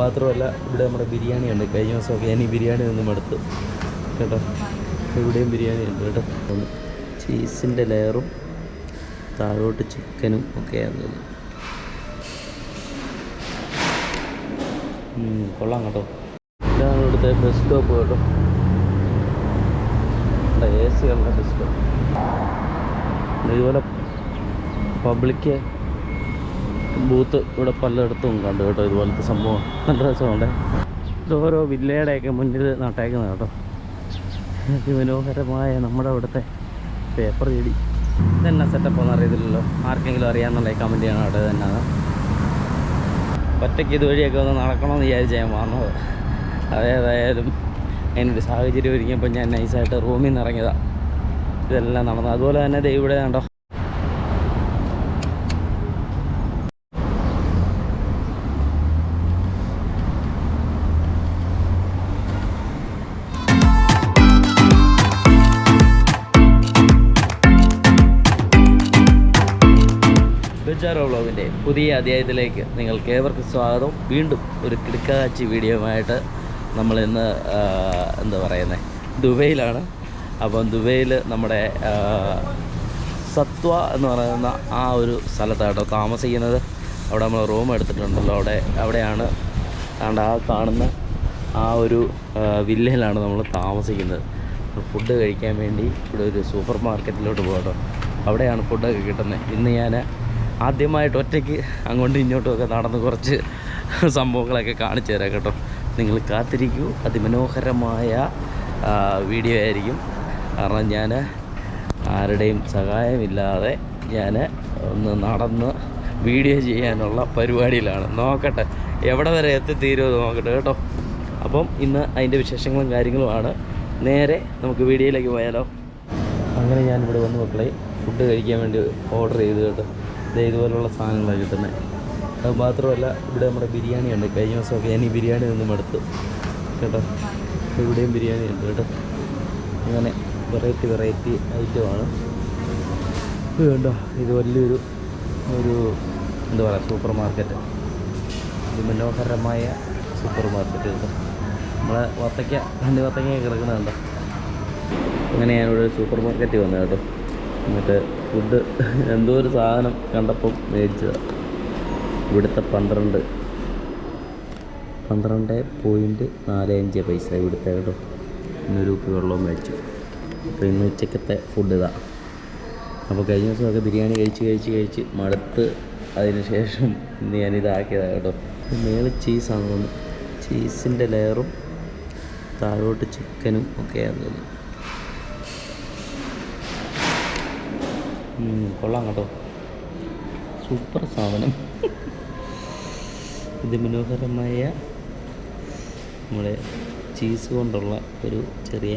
മാത്രമല്ല ഇവിടെ നമ്മുടെ ബിരിയാണി ഉണ്ട് കഴിഞ്ഞ ദിവസമൊക്കെ ഞാൻ ഈ ബിരിയാണി ഒന്നും എടുത്തു കേട്ടോ? ഇവിടെയും ബിരിയാണി ഉണ്ട് കേട്ടോ ചീസിന്റെ ലെയറും താഴോട്ട് ചിക്കനും ഒക്കെ ആണ് കൊള്ളാം കേട്ടോ. ഇതാണ് ഇവിടുത്തെ ബസ് സ്റ്റോപ്പ് കേട്ടോ. എ സി ഉള്ള ബസ് സ്റ്റോപ്പ് ഇതുപോലെ പബ്ലിക് ബൂത്ത് ഇവിടെ പലയിടത്തും കണ്ടു കേട്ടോ ഇതുപോലത്തെ സംഭവം. നല്ല രസമുണ്ട് ഇത് ഓരോ വില്ലയുടെയൊക്കെ മുന്നിൽ നട്ടേക്കുന്നത് കേട്ടോ. അതിമനോഹരമായ നമ്മുടെ അവിടുത്തെ പേപ്പർ ചെടി. സെറ്റപ്പ് ഒന്നും അറിയത്തില്ലല്ലോ. ആർക്കെങ്കിലും അറിയാമെന്നുള്ള കമന്റ് ചെയ്യണം. അവിടെ തന്നെ ഒറ്റയ്ക്ക് ഇതുവഴിയൊക്കെ ഒന്ന് നടക്കണമെന്ന് വിചാരിച്ചാൽ ഞാൻ വന്നത്. അതേതായാലും അതിനൊരു സാഹചര്യം ഒരുങ്ങിയപ്പോൾ ഞാൻ നൈസായിട്ട് റൂമിൽ നിന്ന് ഇറങ്ങിയതാണ് ഇതെല്ലാം നടന്നത്. അതുപോലെ തന്നെ ഇവിടെ കണ്ടോ. പുതിയ അധ്യായത്തിലേക്ക് നിങ്ങൾക്ക് ഏവർക്കും സ്വാഗതം. വീണ്ടും ഒരു കിടക്കാച്ചി വീഡിയോയുമായിട്ട് നമ്മൾ ഇന്ന് എന്താ പറയുന്നത് ദുബൈയിലാണ്. അപ്പം ദുബൈയിൽ നമ്മുടെ സത്വ എന്ന് പറയുന്ന ആ ഒരു സ്ഥലത്താണ് താമസിക്കുന്നത്. അവിടെ നമ്മൾ റൂം എടുത്തിട്ടുണ്ടല്ലോ. അവിടെ അവിടെയാണ് കണ്ട ആ കാണുന്ന ആ ഒരു വില്ലയിലാണ് നമ്മൾ താമസിക്കുന്നത്. ഫുഡ് കഴിക്കാൻ വേണ്ടി ഇവിടെ ഒരു സൂപ്പർ മാർക്കറ്റിലോട്ട് പോകട്ടോ അവിടെയാണ് ഫുഡൊക്കെ കിട്ടുന്നത്. ഇന്ന് ഞാൻ ആദ്യമായിട്ട് ഒറ്റയ്ക്ക് അങ്ങോട്ടും ഇങ്ങോട്ടുമൊക്കെ നടന്ന് കുറച്ച് സംഭവങ്ങളൊക്കെ കാണിച്ചു തരാം കേട്ടോ. നിങ്ങൾ കാത്തിരിക്കൂ. അതിമനോഹരമായ വീഡിയോ ആയിരിക്കും. കാരണം ഞാൻ ആരുടെയും സഹായമില്ലാതെ ഞാൻ ഒന്ന് നടന്ന് വീഡിയോ ചെയ്യാനുള്ള പരിപാടിയിലാണ്. നോക്കട്ടെ എവിടെ വരെ എത്തിത്തീരുമോ നോക്കട്ടെ കേട്ടോ. അപ്പം ഇന്ന് അതിന്റെ വിശേഷങ്ങളും കാര്യങ്ങളുമാണ്. നേരെ നമുക്ക് വീഡിയോയിലേക്ക് പോയാലോ. അങ്ങനെ ഞാനിവിടെ വന്ന് മക്കളെ ഫുഡ് കഴിക്കാൻ വേണ്ടി ഓർഡർ ചെയ്ത് കേട്ടോ. ഇതുപോലുള്ള സാധനങ്ങളാണ് കിട്ടുന്നത് അത് മാത്രമല്ല ഇവിടെ നമ്മുടെ ബിരിയാണി ഉണ്ട് കഴിഞ്ഞ ദിവസമൊക്കെ ഈ ബിരിയാണി നിന്നും എടുത്തു കേട്ടോ? ഇവിടെയും ബിരിയാണി ഉണ്ട് കേട്ടോ. അങ്ങനെ വെറൈറ്റി വെറൈറ്റി ഐറ്റമാണ് കണ്ടോ? ഇത് വലിയൊരു ഒരു എന്താ പറയുക സൂപ്പർ മാർക്കറ്റ് മനോഹരമായ സൂപ്പർ മാർക്കറ്റ് കേട്ടോ നമ്മളെ വത്തയ്ക്ക രണ്ട് വത്തയ്ക്ക കിടക്കുന്നുണ്ടോ അങ്ങനെ ഞാനിവിടെ സൂപ്പർ മാർക്കറ്റിൽ വന്നു കേട്ടോ. എന്നിട്ട് ഫുഡ് എന്തോ ഒരു സാധനം കണ്ടപ്പോൾ മേടിച്ചതാണ് ഇവിടുത്തെ പന്ത്രണ്ട്. പന്ത്രണ്ട് പോയിന്റ് നാല് അഞ്ച് പൈസ ഇവിടുത്തെ കേട്ടോ. ഇന്നൊരു ഉപ്പ് വെള്ളവും മേടിച്ചു. അപ്പോൾ ഇന്ന് ഉച്ചക്കത്തെ ഫുഡ് ഇതാ. അപ്പോൾ കഴിഞ്ഞ ദിവസമൊക്കെ ബിരിയാണി കഴിച്ച് കഴിച്ച് കഴിച്ച് മടുത്ത് അതിന് ശേഷം ഇന്ന് ഞാൻ ഇതാക്കിയതാണ് കേട്ടോ. മേളിൽ ചീസാണ് തോന്നുന്നു. ചീസിന്റെ ലെയറും താഴോട്ട് ചിക്കനും ഒക്കെയാണ് തോന്നുന്നു. കൊള്ളാം കേട്ടോ. സൂപ്പർ സാധനം. അതിമനോഹരമായ നമ്മുടെ ചീസ് കൊണ്ടുള്ള ഒരു ചെറിയ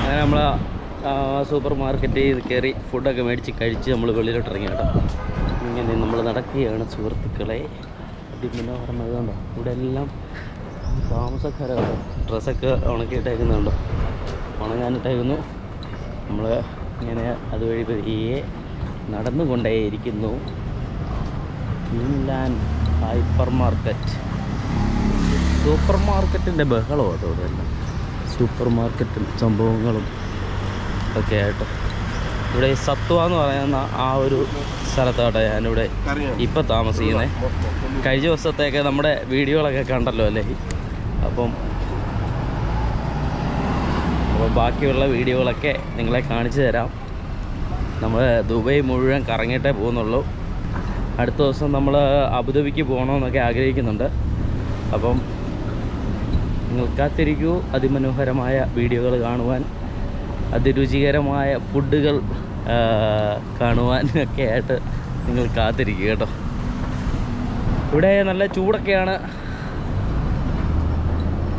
അങ്ങനെ നമ്മൾ സൂപ്പർ മാർക്കറ്റിൽ കയറി ഫുഡൊക്കെ മേടിച്ച് കഴിച്ച് നമ്മൾ വെളിയിലോട്ട് ഇറങ്ങി കേട്ടോ. ഇങ്ങനെ നമ്മൾ നടക്കുകയാണ് സുഹൃത്തുക്കളെ. അതിമനോഹരമായ കണ്ടോ ഇവിടെ എല്ലാം താമസക്കാരാണ് ഡ്രസ്സൊക്കെ ഉണക്കിയിട്ടേക്കുന്നുണ്ടോ. ഉണങ്ങാനിട്ടേക്കുന്നു. നമ്മൾ ഇങ്ങനെ അതുവഴി പതിയെ നടന്നുകൊണ്ടേയിരിക്കുന്നു. Inland hyper market. സൂപ്പർ മാർക്കറ്റിന്റെ ബഹളമാണ് അവിടെ സൂപ്പർ മാർക്കറ്റും സംഭവങ്ങളും ഒക്കെ ആയിട്ട് ഇവിടെ ഈ സത്വ എന്ന് പറയുന്ന ആ ഒരു സ്ഥലത്താട്ടെ ഞാനിവിടെ ഇപ്പം താമസിക്കുന്നത് കഴിഞ്ഞ ദിവസത്തേക്ക് നമ്മുടെ വീഡിയോകളൊക്കെ കണ്ടല്ലോ അല്ലേ? അപ്പം അപ്പോൾ ബാക്കിയുള്ള വീഡിയോകളൊക്കെ നിങ്ങളെ കാണിച്ചു തരാം. നമ്മൾ ദുബൈ മുഴുവൻ കറങ്ങിയിട്ടേ പോകുന്നുള്ളൂ. അടുത്ത ദിവസം നമ്മൾ അബുദാബിക്ക് പോകണമെന്നൊക്കെ ആഗ്രഹിക്കുന്നുണ്ട്. അപ്പം നിങ്ങൾ കാത്തിരിക്കൂ. അതിമനോഹരമായ വീഡിയോകൾ കാണുവാൻ. അതിരുചികരമായ ഫുഡുകൾ കാണുവാനൊക്കെ ആയിട്ട് നിങ്ങൾ കാത്തിരിക്കുക കേട്ടോ. ഇവിടെ നല്ല ചൂടൊക്കെയാണ്.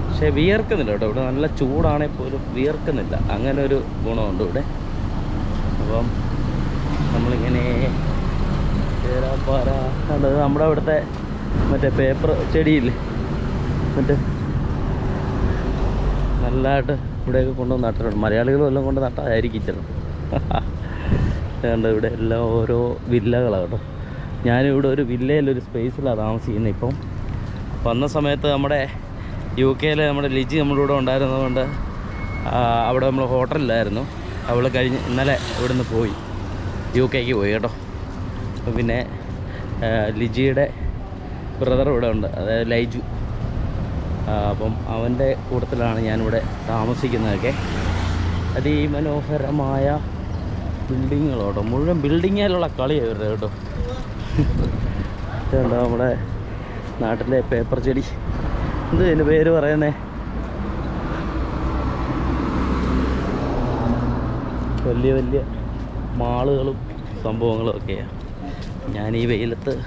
പക്ഷേ വിയർക്കുന്നില്ല കേട്ടോ. ഇവിടെ നല്ല ചൂടാണെങ്കിൽ പോലും വിയർക്കുന്നില്ല. അങ്ങനെ ഒരു ഗുണമുണ്ട് ഇവിടെ. അപ്പം നമ്മളിങ്ങനെ ചേരാപ്പാറ കണ്ടത് നമ്മുടെ അവിടുത്തെ മറ്റേ പേപ്പർ ചെടിയില്ലേ? മറ്റേ നല്ലതായിട്ട് ഇവിടെയൊക്കെ കൊണ്ടുവന്ന് നട്ടിട്ടുണ്ട്. മലയാളികളും എല്ലാം കൊണ്ട് നട്ടതായിരിക്കും ചിലപ്പോൾ ഇവിടെ എല്ലാം ഓരോ വില്ലകളാണ് കേട്ടോ. ഞാനിവിടെ ഒരു വില്ലയിലൊരു സ്പേസിലാണ് താമസിക്കുന്നത് ഇപ്പം. വന്ന സമയത്ത് നമ്മുടെ യു കെയിലെ നമ്മുടെ ലിജി നമ്മുടെ കൂടെ ഉണ്ടായിരുന്നതുകൊണ്ട് അവിടെ നമ്മൾ ഹോട്ടലിലായിരുന്നു. അവൾ കഴിഞ്ഞ് ഇന്നലെ ഇവിടുന്ന് പോയി. യു കെക്ക് പോയി കേട്ടോ. പിന്നെ ലിജിയുടെ ബ്രദർ ഇവിടെ ഉണ്ട്. അതായത് ലൈജു. അപ്പം അവന്റെ കൂട്ടത്തിലാണ് ഞാനിവിടെ താമസിക്കുന്നതൊക്കെ. അതിമനോഹരമായ ബിൽഡിങ്ങുകളോട്ടോ മുഴുവൻ ബിൽഡിങ്ങിലുള്ള കളിയാണ് ഇവരുടെ കേട്ടോ. ഇതുണ്ടോ നമ്മുടെ നാട്ടിലെ പേപ്പർ ചെടി? എന്ത് ഇതിന്റെ പേര് പറയുന്നേ? വലിയ വലിയ മാളുകളും സംഭവങ്ങളും ഒക്കെയാണ് ഞാൻ ഈ വെയിലത്ത്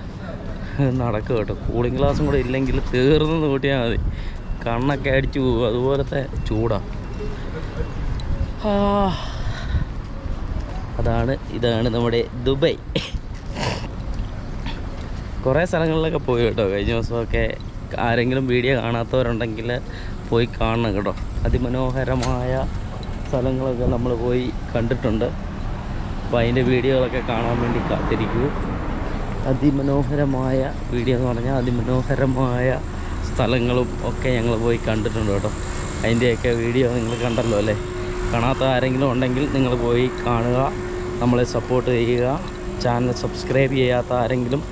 നടക്കും കേട്ടോ. കൂളിംഗ് ഗ്ലാസും കൂടെ ഇല്ലെങ്കിൽ തീർന്നു കൂട്ടിയാൽ മതി. കണ്ണൊക്കെ അടിച്ചു പോകും അതുപോലത്തെ ചൂടാണ് അതാണ് ഇതാണ് നമ്മുടെ ദുബൈ. കുറേ സ്ഥലങ്ങളിലൊക്കെ പോയി കേട്ടോ. കഴിഞ്ഞ ദിവസമൊക്കെ ആരെങ്കിലും വീഡിയോ കാണാത്തവരുണ്ടെങ്കിൽ പോയി കാണണം കേട്ടോ. അതിമനോഹരമായ സ്ഥലങ്ങളൊക്കെ നമ്മൾ പോയി കണ്ടിട്ടുണ്ട്. അപ്പോൾ അതിന്റെ വീഡിയോകളൊക്കെ കാണാൻ വേണ്ടി കാത്തിരിക്കൂ. അതിമനോഹരമായ വീഡിയോ എന്ന് പറഞ്ഞാൽ അതിമനോഹരമായ സ്ഥലങ്ങളും ഒക്കെ ഞങ്ങൾ പോയി കണ്ടിട്ടുണ്ട് കേട്ടോ. അതിന്റെയൊക്കെ വീഡിയോ നിങ്ങൾ കണ്ടല്ലോ അല്ലേ? കാണാത്ത ആരെങ്കിലും ഉണ്ടെങ്കിൽ നിങ്ങൾ പോയി കാണുക നമ്മളെ സപ്പോർട്ട് ചെയ്യുക. ചാനൽ സബ്സ്ക്രൈബ് ചെയ്യാത്ത ആരെങ്കിലും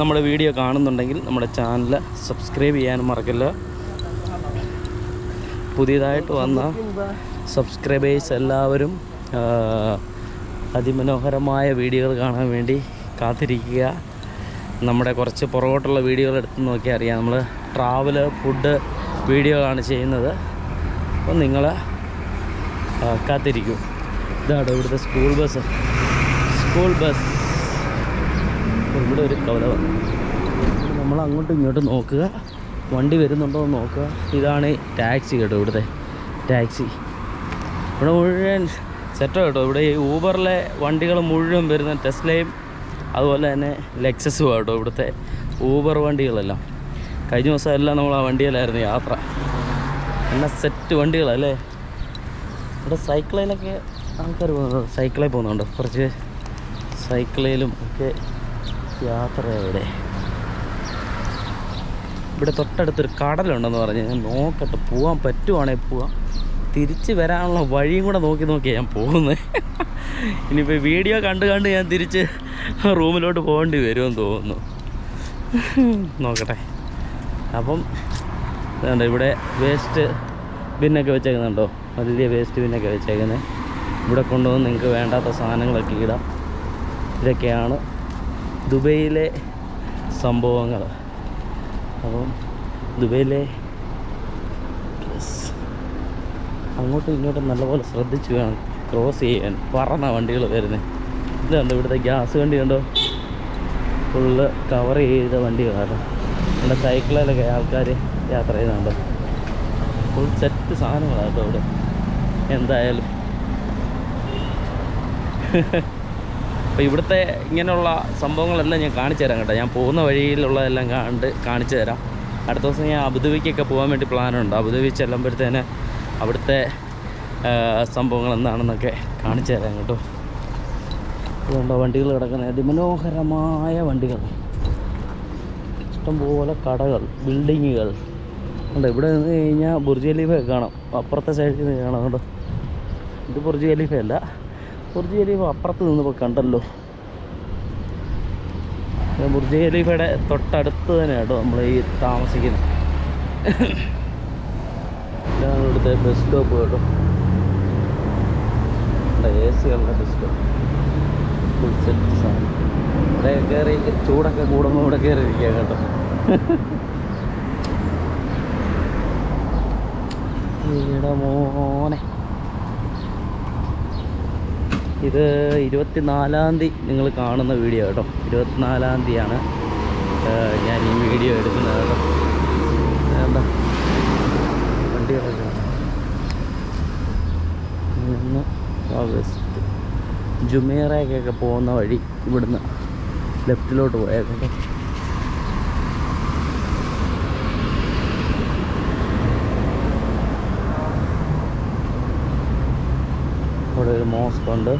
നമ്മുടെ വീഡിയോ കാണുന്നുണ്ടെങ്കിൽ നമ്മുടെ ചാനൽ സബ്സ്ക്രൈബ് ചെയ്യാനും മറക്കില്ല. പുതിയതായിട്ട് വന്ന സബ്സ്ക്രൈബേഴ്സ് എല്ലാവരും അതിമനോഹരമായ വീഡിയോകൾ കാണാൻ വേണ്ടി കാത്തിരിക്കുക. നമ്മുടെ കുറച്ച് പുറകോട്ടുള്ള വീഡിയോകൾ എടുത്ത് നോക്കിയാൽ അറിയാം. നമ്മൾ ട്രാവൽ ഫുഡ് വീഡിയോകളാണ് ചെയ്യുന്നത്. അപ്പം നിങ്ങൾ കാത്തിരിക്കും. ഇതാണ് ഇവിടുത്തെ സ്കൂൾ ബസ് സ്കൂൾ ബസ് ഇവിടെ ഒരു കവല നമ്മൾ അങ്ങോട്ടും ഇങ്ങോട്ടും നോക്കുക. വണ്ടി വരുന്നുണ്ടോ എന്ന് നോക്കുക. ഇതാണ് ടാക്സി കേട്ടോ ഇവിടുത്തെ ടാക്സി ഇവിടെ മുഴുവൻ സെറ്റോ കേട്ടോ. ഇവിടെ ഈ ഊബറിലെ വണ്ടികൾ മുഴുവൻ വരുന്ന ടെസ്ലയും അതുപോലെ തന്നെ ലെക്സസ് കേട്ടോ ഇവിടുത്തെ ഊബർ വണ്ടികളെല്ലാം. കഴിഞ്ഞ ദിവസം എല്ലാം നമ്മൾ ആ വണ്ടിയിലായിരുന്നു യാത്ര. എന്നാൽ സെറ്റ് വണ്ടികളല്ലേ? ഇവിടെ സൈക്കിളിലൊക്കെ ആൾക്കാർ പോകുന്നുണ്ട്? സൈക്കിളിൽ പോകുന്നുണ്ട്? കുറച്ച് സൈക്കിളിലും ഒക്കെ യാത്ര ഇവിടെ. ഇവിടെ തൊട്ടടുത്തൊരു കടലുണ്ടെന്ന് പറഞ്ഞ് നോക്കട്ടെ പോകാൻ പറ്റുവാണെങ്കിൽ പോവാം. തിരിച്ച് വരാനുള്ള വഴിയും കൂടെ നോക്കി നോക്കിയാണ് ഞാൻ പോകുന്നത് ഇനിയിപ്പോൾ വീഡിയോ കണ്ട് കണ്ട് ഞാൻ തിരിച്ച് റൂമിലോട്ട് പോകേണ്ടി വരുമെന്ന് തോന്നുന്നു. നോക്കട്ടെ. അപ്പം ഇതുണ്ട് ഇവിടെ വേസ്റ്റ് ബിന്നൊക്കെ വെച്ചേക്കുന്നുണ്ടോ? വലിയ വേസ്റ്റ് ബിന്നൊക്കെ വെച്ചേക്കുന്നത് ഇവിടെ കൊണ്ടുവന്ന് നിങ്ങൾക്ക് വേണ്ടാത്ത സാധനങ്ങളൊക്കെ ഇടാം. ഇതൊക്കെയാണ് ദുബൈയിലെ സംഭവങ്ങൾ. അപ്പം ദുബൈയിലെ അങ്ങോട്ടും ഇങ്ങോട്ടും നല്ലപോലെ ശ്രദ്ധിച്ച് വേണം ക്രോസ് ചെയ്യാൻ. പറഞ്ഞ വണ്ടികൾ വരുന്നത് ഇതുണ്ട് ഇവിടുത്തെ ഗ്യാസ് വണ്ടി കണ്ടോ? ഫുള്ള് കവർ ചെയ്ത വണ്ടികളാണ്. ഇവിടെ സൈക്കിളിലൊക്കെ ആൾക്കാർ യാത്ര ചെയ്യുന്നുണ്ട്. ഫുൾ സെറ്റ് സാധനങ്ങളാണ് കേട്ടോ ഇവിടെ എന്തായാലും. അപ്പോൾ ഇവിടുത്തെ ഇങ്ങനെയുള്ള സംഭവങ്ങളെല്ലാം ഞാൻ കാണിച്ചു തരാം കേട്ടോ. ഞാൻ പോകുന്ന വഴിയിലുള്ളതെല്ലാം കണ്ട് കാണിച്ചു തരാം. അടുത്ത ദിവസം ഞാൻ അബുദാബിക്കൊക്കെ പോകാൻ വേണ്ടി പ്ലാനുണ്ട് അബുദാബി ചെല്ലുമ്പോഴത്തേന് അവിടുത്തെ സംഭവങ്ങൾ എന്താണെന്നൊക്കെ കാണിച്ചു തരാം കേട്ടോ. അതുകൊണ്ടോ വണ്ടികൾ കിടക്കുന്ന അതിമനോഹരമായ വണ്ടികൾ. ഇഷ്ടംപോലെ കടകൾ ബിൽഡിങ്ങുകൾ. ഉണ്ട് ഇവിടെ നിന്ന് കഴിഞ്ഞാൽ ബുർജ് ഖലീഫയൊക്കെ കാണാം. അപ്പുറത്തെ സൈഡിൽ നിന്ന് കാണാം കേട്ടോ ഇത് ബുർജ് ഖലീഫയല്ല ബുർജ് ഖലീഫ അപ്പുറത്ത് നിന്ന് നിന്നിപ്പോൾ കണ്ടല്ലോ. ബുർജ് ഖലീഫയുടെ തൊട്ടടുത്ത് തന്നെ കേട്ടോ നമ്മൾ ഈ താമസിക്കുന്നത്. ഇതാണ് ഇവിടുത്തെ ബസ് സ്റ്റോപ്പ് കേട്ടോ. എ സി ഉള്ള ബസ് സ്റ്റോപ്പ് ഫുൾ സെറ്റ് ഇവിടെ കയറി ചൂടൊക്കെ കൂടുമ്പോൾ ഇവിടെ കയറി ഇരിക്കുക കേട്ടോ മോനെ. ഇത് ഇരുപത്തിനാലാം തീയതി നിങ്ങൾ കാണുന്ന വീഡിയോ കേട്ടോ. ഇരുപത്തിനാലാം തീയതിയാണ് ഞാൻ ഈ വീഡിയോ എടുക്കുന്നത് കേട്ടോ. വണ്ടികളൊക്കെ ജുമേറയ്ക്കൊക്കെ പോകുന്ന വഴി ഇവിടുന്ന് ലെഫ്റ്റിലോട്ട് പോയേക്കട്ടെ അവിടെ ഒരു മോസ്ക് ഉണ്ട്.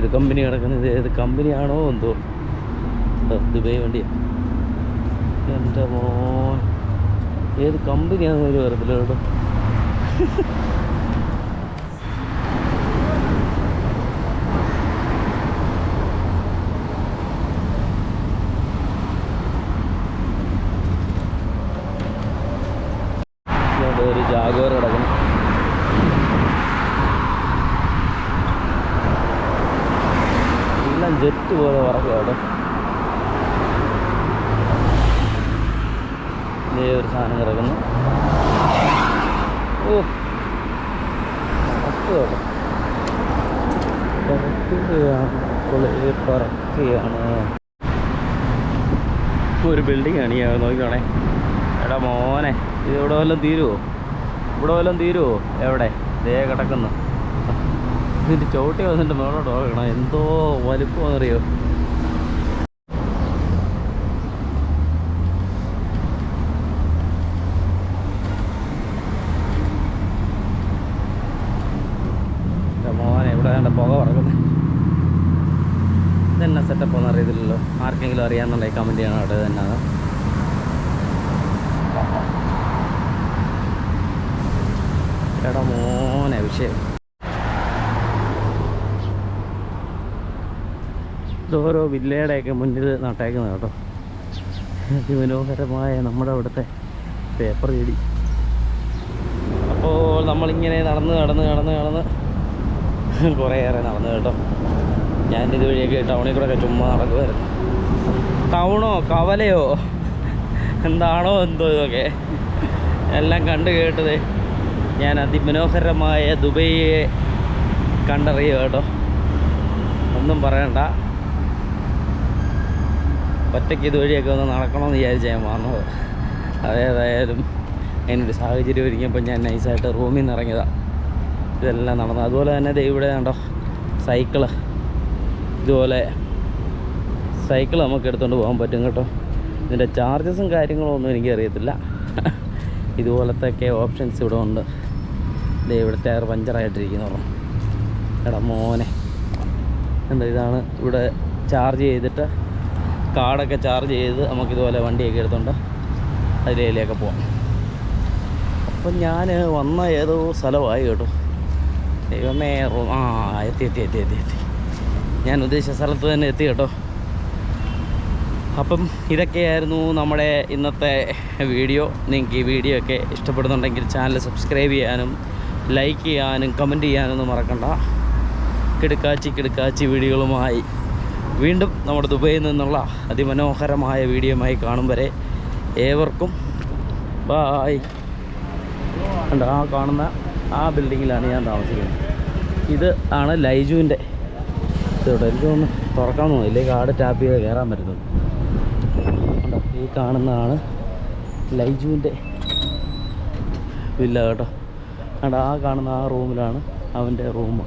ഒരു കമ്പനി കിടക്കുന്നത് ഏത് കമ്പനിയാണോ എന്തോ. ദുബൈ ദുബായ് വണ്ടിയാ. എന്റെ മോൻ. ഏത് കമ്പനിയാണെന്ന് ഒരു അറിയത്തില്ല കേട്ടോ ഇവിടെ ഒരു ജാഗോർ കിടക്കുന്നു എല്ലാം ജെറ്റ് പോലെ പറഞ്ഞു അവിടെ. ഇതേ ഒരു സാധനം കിടക്കുന്നു. ഓ പറക്കുകയാണ് പറക്കുകയാണ് പറക്കുകയാണ് ഒരു ബിൽഡിംഗ് ആണ്. ഈ നോക്കിക്കോണേ എടാ മോനെ ഇത് ഇവിടെ വല്ലതും തീരുമോ ഇവിടെ വല്ലതും തീരുവോ? എവിടെ? ദേ കിടക്കുന്നു. ഇതിന്റെ ചോട്ടി വന്നിട്ട് മേളോട്ട് നോക്കണം എന്തോ വലിപ്പമെന്നറിയോ അറിയോ മോനെ ഇവിടെ കണ്ട പുക പറക്കുന്നത് സെറ്റപ്പ് ഒന്നും ആർക്കെങ്കിലും അറിയാമെന്നുണ്ടെങ്കിൽ കമന്റ് ചെയ്യണം. അവിടെ തന്നെ എടാ മോനെ വിഷയം ഇതോരോ വില്ലയുടെയൊക്കെ മുന്നിൽ നട്ടേക്കുന്നത് കേട്ടോ. അതിമനോഹരമായ നമ്മുടെ അവിടുത്തെ പേപ്പർ ചെടി. അപ്പോൾ നമ്മളിങ്ങനെ നടന്ന് നടന്ന് നടന്ന് നടന്ന് കുറേയേറെ നടന്നു കേട്ടോ. ഞാൻ ഇതുവഴിയൊക്കെ ടൗണിൽ കൂടെ ഒക്കെ ചുമ്മാ നടക്കുമായിരുന്നു ടൗണോ കവലയോ എന്താണോ എന്തോ ഇതൊക്കെ. എല്ലാം കണ്ടു കേട്ടത് ഞാൻ അതിമനോഹരമായ ദുബൈയെ കണ്ടറിയുക കേട്ടോ. ഒന്നും പറയണ്ട. ഒറ്റയ്ക്ക് ഇതുവഴിയൊക്കെ ഒന്ന് നടക്കണമെന്ന് വിചാരിച്ചാൽ ഞാൻ വന്നത്. അതേതായാലും അതിനൊരു സാഹചര്യം ഒരുങ്ങിയപ്പോൾ ഞാൻ നൈസായിട്ട് റൂമിൽ നിന്ന് ഇറങ്ങിയതാണ് ഇതെല്ലാം നടന്നത്. അതുപോലെ തന്നെ ഇവിടെ കണ്ടോ സൈക്കിൾ. ഇതുപോലെ സൈക്കിൾ നമുക്ക് എടുത്തുകൊണ്ട് പോകാൻ പറ്റും കേട്ടോ. ഇതിന്റെ ചാർജസും കാര്യങ്ങളും ഒന്നും എനിക്കറിയത്തില്ല. ഇതുപോലത്തെയൊക്കെ ഓപ്ഷൻസ് ഇവിടെ ഉണ്ട്. ദേ ഇവിടെ ടയർ പഞ്ചറായിട്ടിരിക്കുന്നു. എടാ മോനെ. എന്താ ഇതാണ് ഇവിടെ ചാർജ് ചെയ്തിട്ട് കാർഡൊക്കെ ചാർജ് ചെയ്ത് നമുക്കിതുപോലെ വണ്ടിയൊക്കെ എടുത്തുകൊണ്ട് അതിലേലൊക്കെ പോവാം. അപ്പം ഞാൻ വന്ന ഏതോ സ്ഥലമായി കേട്ടോ. ദൈവമേ ആ എത്തി എത്തി എത്തി എത്തി എത്തി. ഞാൻ ഉദ്ദേശിച്ച സ്ഥലത്ത് തന്നെ എത്തി കേട്ടോ. അപ്പം ഇതൊക്കെയായിരുന്നു നമ്മുടെ ഇന്നത്തെ വീഡിയോ. നിങ്ങൾക്ക് ഈ വീഡിയോ ഒക്കെ ഇഷ്ടപ്പെടുന്നുണ്ടെങ്കിൽ ചാനൽ സബ്സ്ക്രൈബ് ചെയ്യാനും ലൈക്ക് ചെയ്യാനും കമന്റ് ചെയ്യാനൊന്നും മറക്കണ്ട. കിടുക്കാച്ചി കിടുക്കാച്ചി വീഡിയോകളുമായി വീണ്ടും നമ്മുടെ ദുബൈയിൽ നിന്നുള്ള അതിമനോഹരമായ വീഡിയോയുമായി കാണും വരെ ഏവർക്കും. ബായ്. ഉണ്ട് ആ കാണുന്ന ആ ബിൽഡിങ്ങിലാണ് ഞാൻ താമസിക്കുന്നത്. ഇത് ആണ് ലൈജുവിന്റെ. ഇതോടെ എനിക്ക് തോന്നുന്നു തുറക്കാൻ തോന്നുന്നു. ഇല്ലെങ്കിൽ ആട് ടാപ്പ് ചെയ്ത് കയറാൻ പറ്റുന്നത്. ഈ കാണുന്നതാണ് ലൈജുവിന്റെ വില്ല കേട്ടോ. കണ്ടോ ആ കാണുന്ന ആ റൂമിലാണ് അവന്റെ റൂം.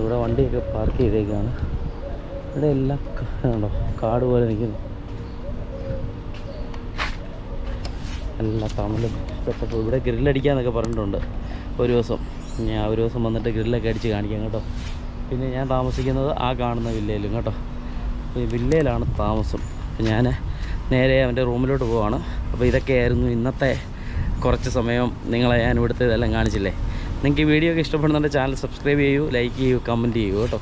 ഇവിടെ വണ്ടിയൊക്കെ പാർക്ക് ചെയ്തേക്കാണ്. ഇവിടെ എല്ലാം കാട് പോലെ നിൽക്കുന്നു എല്ലാ തമിഴും സെറ്റപ്പ് ഇവിടെ ഗ്രില്ലടിക്കാന്നൊക്കെ പറഞ്ഞിട്ടുണ്ട് ഒരു ദിവസം. ഞാൻ ഒരു ദിവസം വന്നിട്ട് ഗ്രില്ലൊക്കെ അടിച്ച് കാണിക്കാം കേട്ടോ. പിന്നെ ഞാൻ താമസിക്കുന്നത് ആ കാണുന്ന വില്ലയിലും കേട്ടോ. വില്ലയിലാണ് താമസം. അപ്പോൾ ഞാൻ നേരെ അവന്റെ റൂമിലോട്ട് പോവാണ്. അപ്പോൾ ഇതൊക്കെയായിരുന്നു ഇന്നത്തെ കുറച്ച് സമയം നിങ്ങളെ ഞാൻ ഇവിടുത്തെ ഇതെല്ലാം കാണിച്ചില്ലേ? നിങ്ങൾക്ക് ഈ വീഡിയോ ഒക്കെ ഇഷ്ടപ്പെടുന്നുണ്ടെങ്കിൽ ചാനൽ സബ്സ്ക്രൈബ് ചെയ്യൂ ലൈക്ക് ചെയ്യൂ കമന്റ് ചെയ്യൂ കേട്ടോ.